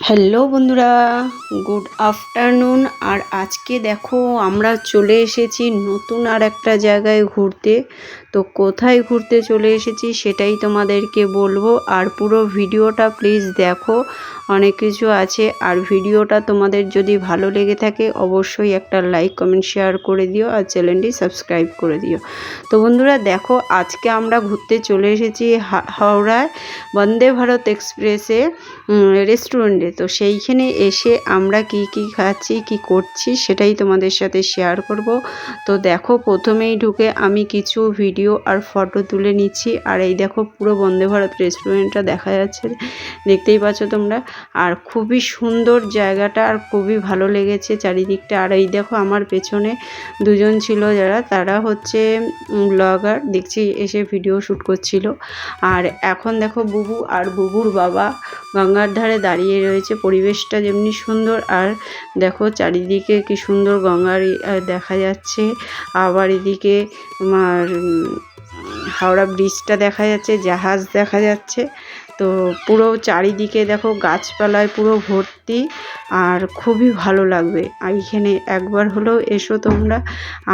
Hello বন্ধুরা, good afternoon. আর আজকে দেখো, আমরা চলে এসেছি নতুন আর একটা জায়গায় ঘুরতে। তো কোথায় ঘুরতে চলে এসেছি সেটাই তোমাদেরকে বলব। আর পুরো ভিডিওটা প্লিজ দেখো, অনেক কিছু আছে। আর ভিডিওটা তোমাদের যদি ভালো লেগে থাকে, অবশ্যই একটা লাইক কমেন্ট শেয়ার করে দিও আর চ্যানেলটি সাবস্ক্রাইব করে দিও। তো বন্ধুরা দেখো, আজকে আমরা ঘুরতে চলে এসেছি হাওড়ায় বন্দে ভারত এক্সপ্রেসে রেস্টুরেন্টে তো সেইখানে এসে আমরা কি কি খাচ্ছি, কি করছি সেটাই তোমাদের সাথে শেয়ার করব। তো দেখো, প্রথমেই ঢুকে আমি কিছু ভিডিও আর ফটো তুলে নিচ্ছি। আর এই দেখো পুরো বন্দে ভারত রেস্টুরেন্টটা দেখা যাচ্ছে দেখতেই পাচ্ছ তোমরা। আর খুবই সুন্দর জায়গাটা আর খুবই ভালো লেগেছে চারিদিকটা। আর এই দেখো আমার পেছনে দুজন ছিল যারা তারা হচ্ছে ব্লগার দেখছি এসে ভিডিও শ্যুট করছিল। আর এখন দেখো বুবু আর বুবুর বাবা গঙ্গার ধারে দাঁড়িয়ে রয়েছে পরিবেশটা যেমনি সুন্দর। আর দেখো চারিদিকে কি সুন্দর গঙ্গার দেখা যাচ্ছে। আবার এদিকে উম, হাওড়া ব্রিজটা দেখা যাচ্ছে জাহাজ দেখা যাচ্ছে। তো পুরো চারিদিকে দেখো গাছপালায় পুরো ভর্তি আর খুবই ভালো লাগবে। আর এখানে একবার হলেও এসো তোমরা।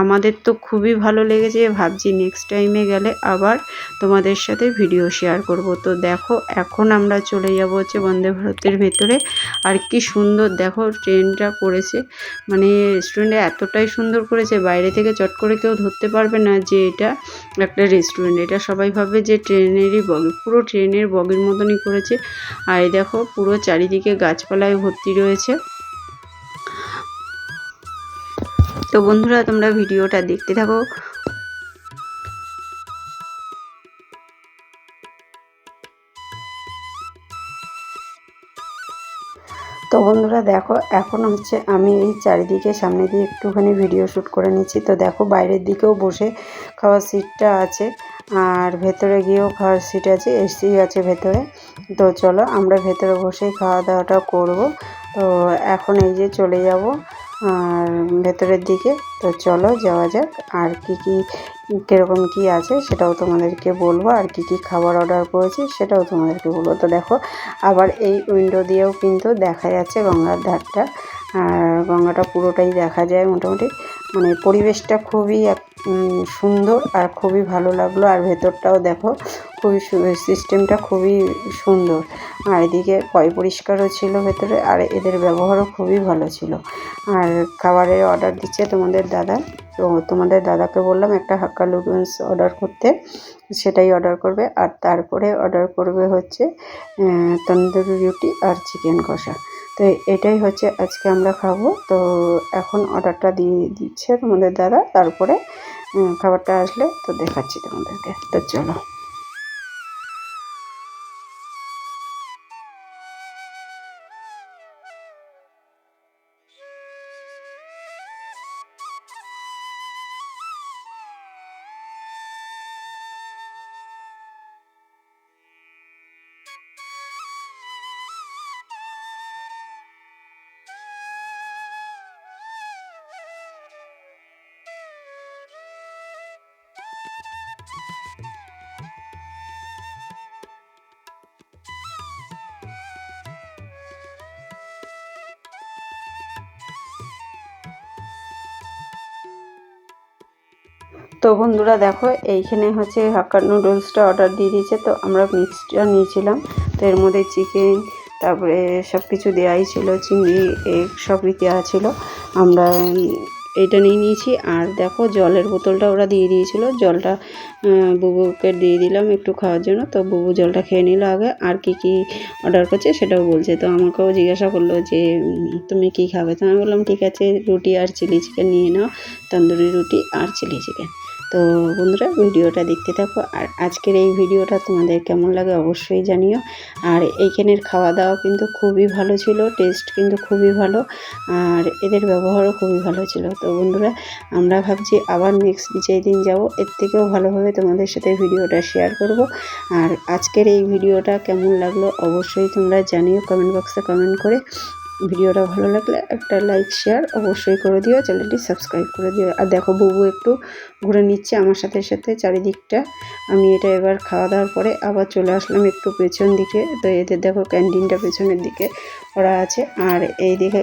আমাদের তো খুবই ভালো লেগেছে, ভাবছি নেক্সট টাইমে গেলে আবার তোমাদের সাথে ভিডিও শেয়ার করব। তো দেখো, এখন আমরা চলে যাব হচ্ছে বন্দে ভারতের ভেতরে। আর কি সুন্দর দেখো ট্রেনটা করেছে। মানে রেস্টুরেন্টে এতটাই সুন্দর করেছে, বাইরে থেকে চট করে কেউ ধরতে পারবে না যে এটা একটা রেস্টুরেন্ট এটা সবাই ভাবে যে ট্রেনেরই বগি পুরো ট্রেনের বগির মতনই করেছে। আর এই দেখো, পুরো চারিদিকে গাছপালায় ভর্তি রয়েছে। তো বন্ধুরা, তোমরা ভিডিওটা দেখতে থাকো। তো বন্ধুরা, দেখো, এখন হচ্ছে আমি এই চারিদিকে সামনে দিয়ে একটুখানি ভিডিও শ্যুট করে নিচ্ছি। তো দেখো, বাইরের দিকেও বসে খাওয়ার সিটটা আছে। আর ভেতরে গিয়েও খাওয়ার সিট আছে এসি আছে ভেতরে। তো চলো আমরা ভেতরে বসেই খাওয়া দাওয়াটা করব। তো এখন এই যে চলে যাব, আর ভেতরের দিকে। তো চলো যাওয়া যাক, আর কি কি, কীরকম কি আছে সেটাও তোমাদেরকে বলব। আর কি কি খাবার অর্ডার করেছি সেটাও তোমাদেরকে বলব। তো দেখো, আবার এই উইন্ডো দিয়েও কিন্তু দেখা যাচ্ছে গঙ্গার ধারটা। আর গঙ্গাটা পুরোটাই দেখা যায় মোটামুটি। মানে পরিবেশটা খুবই এক- সুন্দর আর খুবই ভালো লাগল। আর ভেতরটাও দেখো, খুবই সিস্টেমটা খুবই সুন্দর। আর এদিকে পয় পরিষ্কারও ছিল ভেতরে, আর এদের ব্যবহারও খুবই ভালো ছিল। আর খাবারের অর্ডার দিচ্ছে তোমাদের দাদা। তো তোমাদের দাদাকে বললাম একটা হাক্কা নুডলস অর্ডার করতে, সেটাই অর্ডার করবে। আর তারপরে অর্ডার করবে হচ্ছে তন্দুরি রুটি আর চিকেন কষা। তো এটাই হচ্ছে আজকে আমরা খাব। তো এখন অর্ডারটা দিয়ে দিচ্ছে তোমাদের দাদা। তারপরে খাবারটা আসলে তো দেখাচ্ছি তোমাদেরকে। তো চলো। তো বন্ধুরা দেখো, এইখানে হচ্ছে হাক্কা নুডলসটা অর্ডার দিয়ে দিয়েছে, তো আমরা মিক্সটা নিয়েছিলাম। তো এর মধ্যে চিকেন তারপরে সব কিছু দেওয়াই ছিল, চিংড়ি এগ সবই দেওয়া ছিল। আমরা এইটা নিয়ে নিয়েছি। আর দেখো, জলের বোতলটা ওরা দিয়ে দিয়েছিল। জলটা বুবুকে দিয়ে দিলাম একটু খাওয়ার জন্য। তো বুবু জলটা খেয়ে নিল আগে। আর কি কি অর্ডার করছে সেটাও বলছে। তো আমাকেও জিজ্ঞাসা করল যে তুমি কি খাবে? তো আমি বললাম, ঠিক আছে, রুটি আর চিলি চিকেন নিয়ে নাও, তন্দুরি রুটি আর চিলি চিকেন তো বন্ধুরা, ভিডিওটা দেখতে থাকো। আর আজকের এই ভিডিওটা তোমাদের কেমন লাগে অবশ্যই জানিও। আর এইখানের খাওয়া দাওয়া কিন্তু খুবই ভালো ছিল টেস্ট কিন্তু খুবই ভালো, আর এদের ব্যবহারও খুবই ভালো ছিল। তো বন্ধুরা, আমরা ভাবছি আবার নেক্সট যেই দিন যাব, এর থেকেও ভালোভাবে তোমাদের সাথে ভিডিওটা শেয়ার করব। আর আজকের এই ভিডিওটা কেমন লাগল অবশ্যই তোমরা জানিও কমেন্ট বক্সে কমেন্ট করে। ভিডিওটা ভালো লাগলে একটা লাইক শেয়ার অবশ্যই করে দিও, চ্যানেলটি সাবস্ক্রাইব করে দিও। আর দেখো, বুবু একটু ঘুরে নিচ্ছে আমার সাথে সাথে চারিদিকটা। আমি এটা এবার খাওয়া দাওয়ার পরে আবার চলে আসলাম একটু পেছন দিকে। তো এদের দেখো ক্যান্টিনটা পেছনের দিকে করা আছে। আর এই দিকে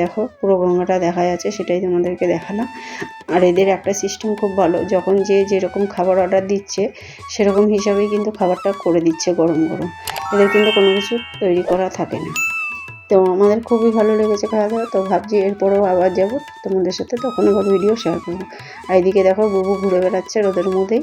দেখো, পুরো গঙ্গাটা দেখা যাচ্ছে, সেটাই তোমাদেরকে দেখালাম। আর এদের একটা সিস্টেম খুব ভালো, যখন যে যেরকম খাবার অর্ডার দিচ্ছে, সেরকম হিসাবেই কিন্তু খাবারটা করে দিচ্ছে গরম গরম। এদের কিন্তু কোনো কিছু তৈরি করা থাকে না। তো আমাদের খুবই ভালো লেগেছে খাওয়া দাওয়া, তো ভাবছি এরপরেও আবার যাব। তোমাদের সাথে তখন আবার ভিডিও শেয়ার করব। আর এদিকে দেখো বুবু ঘুরে বেড়াচ্ছে রোদের মধ্যেই।